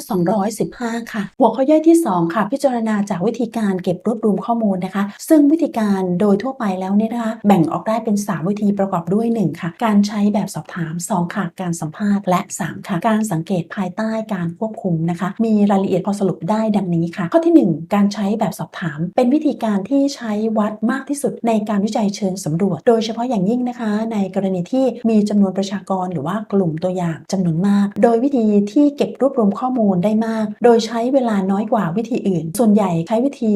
หน้า215 ค่ะ หัวข้อย่อยที่ 2 ค่ะ พิจารณาจากวิธีการเก็บรวบรวมข้อมูลนะคะ ซึ่งวิธีการโดยทั่วไปแล้วเนี่ยนะคะแบ่งออกได้เป็น 3 วิธีประกอบด้วย 1 ค่ะ การใช้แบบสอบถาม 2 ค่ะ การสัมภาษณ์และ 3 ค่ะ การสังเกตภายใต้การควบคุมนะคะ มีรายละเอียดพอสรุปได้ดังนี้ค่ะ ข้อที่ 1 การใช้แบบสอบถาม เป็นวิธีการที่ใช้วัดมากที่สุดในการวิจัยเชิงสำรวจ โดยเฉพาะอย่างยิ่งนะคะ ในกรณีที่มีจำนวนประชากรหรือว่ากลุ่มตัวอย่างจำนวนมาก โดยวิธีที่เก็บรวบรวมข้อมูลได้มาก โดยใช้เวลาน้อยกว่าวิธีอื่น ส่วนใหญ่ใช้วิธี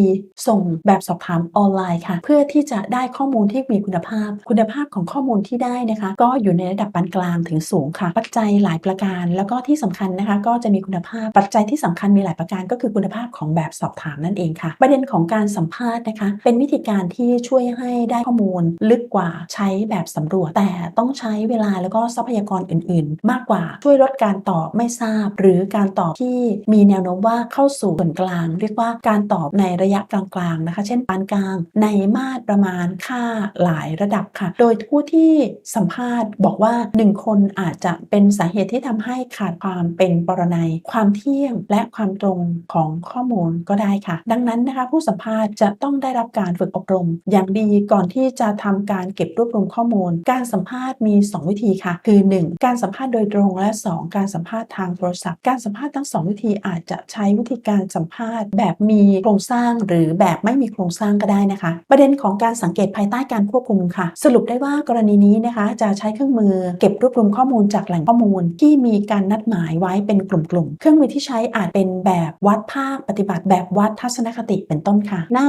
ส่งแบบสอบถามออนไลน์ค่ะ เพื่อที่จะได้ข้อมูลที่มีคุณภาพ คุณภาพของข้อมูลที่ได้นะคะ ก็อยู่ในระดับปานกลางถึงสูงค่ะ ปัจจัยหลายประการ แล้วก็ที่สำคัญนะคะ ก็จะมีคุณภาพ ปัจจัยที่สำคัญมีหลายประการ ก็คือคุณภาพของแบบสอบถามนั่นเองค่ะ ประเด็นของการสัมภาษณ์นะคะ เป็นวิธีการที่ช่วยให้ได้ข้อมูลลึกกว่าใช้แบบสำรวจ แต่ต้องใช้เวลาแล้วก็ทรัพยากรอื่น ๆ มากกว่าช่วยลดการตอบไม่ทราบ หรือการตอบที่มีแนวโน้มว่าเข้าสู่ส่วนกลาง เรียกว่าการตอบในระยะกลางๆนะคะ เช่นปานกลาง ในมาตรประมาณค่าหลายระดับค่ะ โดยผู้ที่สัมภาษณ์บอกว่า 1 คนอาจจะเป็นสาเหตุที่ทำให้ขาดความเป็นปรนัย ความเที่ยงและความตรงของข้อมูลก็ได้ค่ะ ดังนั้นนะคะผู้สัมภาษณ์จะต้องได้รับการฝึกอบรม อย่างดีก่อนที่จะทำการเก็บรวบรวมข้อมูล การสัมภาษณ์มี 2 วิธีค่ะ คือ 1 การสัมภาษณ์โดยตรงและ 2 การสัมภาษณ์ทางโทรศัพท์การสัมภาษณ์ทั้ง2วิธีอาจจะใช้วิธีการสัมภาษณ์ แบบมีโครงสร้างหรือแบบไม่มีโครงสร้างก็ได้นะคะ ประเด็นของการสังเกตภายใต้การควบคุมค่ะ สรุปได้ว่ากรณีนี้นะคะ จะใช้เครื่องมือเก็บรวบรวมข้อมูลจากแหล่งข้อมูล ที่มีการนัดหมายไว้เป็นกลุ่มๆ เครื่องมือที่ใช้อาจเป็นแบบวัดภาคปฏิบัติแบบวัดทัศนคติเป็นต้นค่ะ หน้า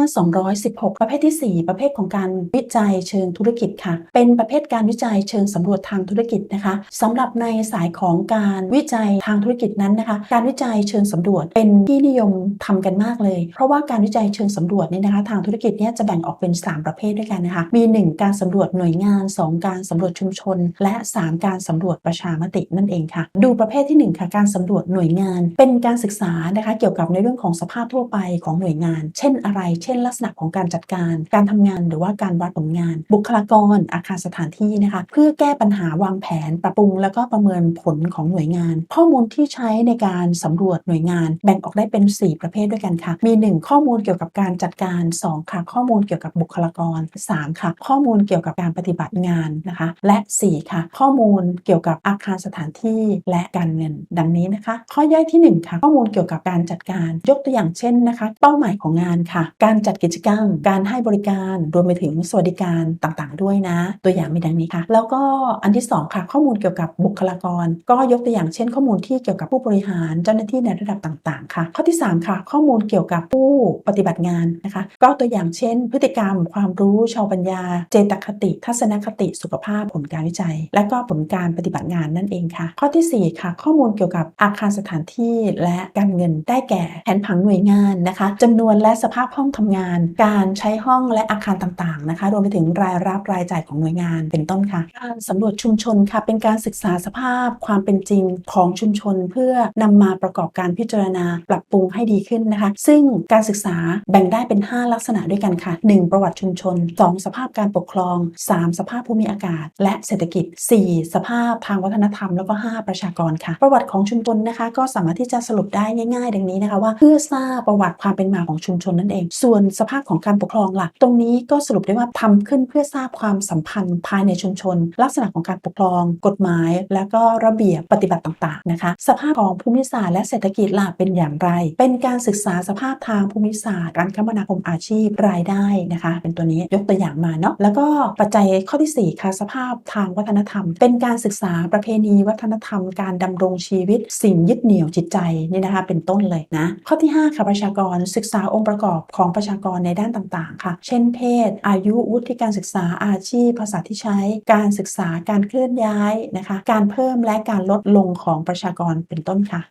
216 ประเภทที่ 4 ประเภทของการวิจัยเชิงธุรกิจค่ะ เป็นประเภทการวิจัยเชิงสำรวจทางธุรกิจนะคะสำหรับในสายของการวิจัยทางธุรกิจนั้นนะคะ การวิจัยเชิงสำรวจเป็นที่นิยมทำกันมากเลย เพราะว่าการวิจัยเชิงสำรวจเนี่ยนะคะทางธุรกิจเนี่ยจะแบ่งออกเป็น 3 ประเภทด้วยกันนะคะมี 1 การสำรวจหน่วยงาน 2 การสำรวจชุมชน และ 3 การสำรวจประชามตินั่นเองค่ะ ดูประเภทที่1ค่ะการสำรวจหน่วยงาน เป็นการศึกษานะคะเกี่ยวกับในเรื่องของสภาพทั่วไปของหน่วยงาน เช่นอะไร เช่น ลักษณะของการจัดการ การทำงานหรือว่าการวัดผลงาน บุคลากร อาคารสถานที่นะคะ เพื่อแก้ปัญหาวางแผนปรับปรุง แล้วก็ประเมินผลของหน่วยงาน ข้อมูลที่ใช้ในการสำรวจหน่วยงาน แบ่งออกได้เป็น 4 ประเภทด้วยกันค่ะ มี 1 ข้อมูลเกี่ยวกับการจัดการ 2 ค่ะ ข้อมูลเกี่ยวกับบุคลากร 3 ค่ะ ข้อมูลเกี่ยวกับการปฏิบัติงานนะคะ และ 4 ค่ะ ข้อมูลเกี่ยวกับอาคารสถานที่และการเงิน ดังนี้นะคะ ข้อย่อยที่ 1 ค่ะ ข้อมูลเกี่ยวกับการจัดการ ยกตัวอย่างเช่นนะคะ เป้าหมายของงานค่ะ การจัดกิจกรรม การให้บริการรวมไปถึงสวัสดิการต่างๆ ด้วยนะ ตัวอย่างมีดังนี้ค่ะ แล้วก็อันที่ 2 ค่ะ ข้อมูลเกี่ยวกับบุคลากร ก็ยกตัวอย่างเช่น ข้อมูลที่เกี่ยวกับผู้บริหารเจ้าหน้าที่ในระดับต่างๆค่ะ ข้อที่ 3 ค่ะ ข้อมูลเกี่ยวกับผู้ปฏิบัติงานนะคะ ก็ตัวอย่างเช่น พฤติกรรม ความรู้ชาวปัญญา เจตคติ ทัศนคติสุขภาพผลการวิจัย และก็ผลการปฏิบัติงานนั่นเองค่ะ ข้อทีสี่4 ค่ะ ข้อมูลเกี่ยวกับอาคารสถานที่และการเงินได้แก่แผนผังหน่วยงานนะคะจำนวนและสภาพห้องทำงาน การใช้ห้องและอาคารต่างๆนะคะ รวมไปถึงรายรับรายจ่ายของหน่วยงานเป็นต้นค่ะ การสำรวจชุมชนค่ะเป็นการศึกษาสภาพความเป็นจริงของชุมชน เพื่อนำมาประกอบการพิจารณาปรับปรุงให้ดีขึ้นนะคะ ซึ่งการศึกษาแบ่งได้เป็น 5 ลักษณะด้วยกันค่ะ 1. ประวัติชุมชน 2. สภาพการปกครอง 3. สภาพภูมิอากาศ และเศรษฐกิจ 4. สภาพทางวัฒนธรรม แล้วก็ 5 ประชากรค่ะ ประวัติของชุมชนนะคะ ก็สามารถที่จะสรุปได้ง่าย ๆ ดังนี้นะคะว่าเพื่อทราบประวัติความเป็นมาของชุมชนนั่นเอง ส่วนสภาพของการปกครองล่ะ ตรงนี้ก็สรุปได้ว่าทำขึ้นเพื่อทราบความสัมพันธ์ภายในชุมชน ลักษณะของการปกครอง กฎหมาย และก็ระเบียบปฏิบัติต่างๆนะคะ สภาพของภูมิศาสตร์และเศรษฐกิจล่ะเป็นอย่างไร เป็นการศึกษาสภาพทางภูมิศาสตร์ การคมนาคมอาชีพรายได้นะคะ เป็นตัวนี้ยกตัวอย่างมาเนาะแล้วก็ปัจจัยข้อทีสี่4 ค่ะสภาพทางวัฒนธรรม เป็นการศึกษาประเพณีวัฒนธรรม การดำรงชีวิต สิ่งยึดเหนี่ยวจิตใจนี่นะคะเป็นต้นเลยนะข้อที่ 5 ค่ะประชากรศึกษาองค์ประกอบของประชากรในด้านต่างๆ ค่ะ เช่นเพศ อายุวุฒิการศึกษาอาชีพ ภาษาที่ใช้ การศึกษาการเคลื่อนย้ายนะคะ การเพิ่มและการลดลงของประชากรเป็นต้นค่ะ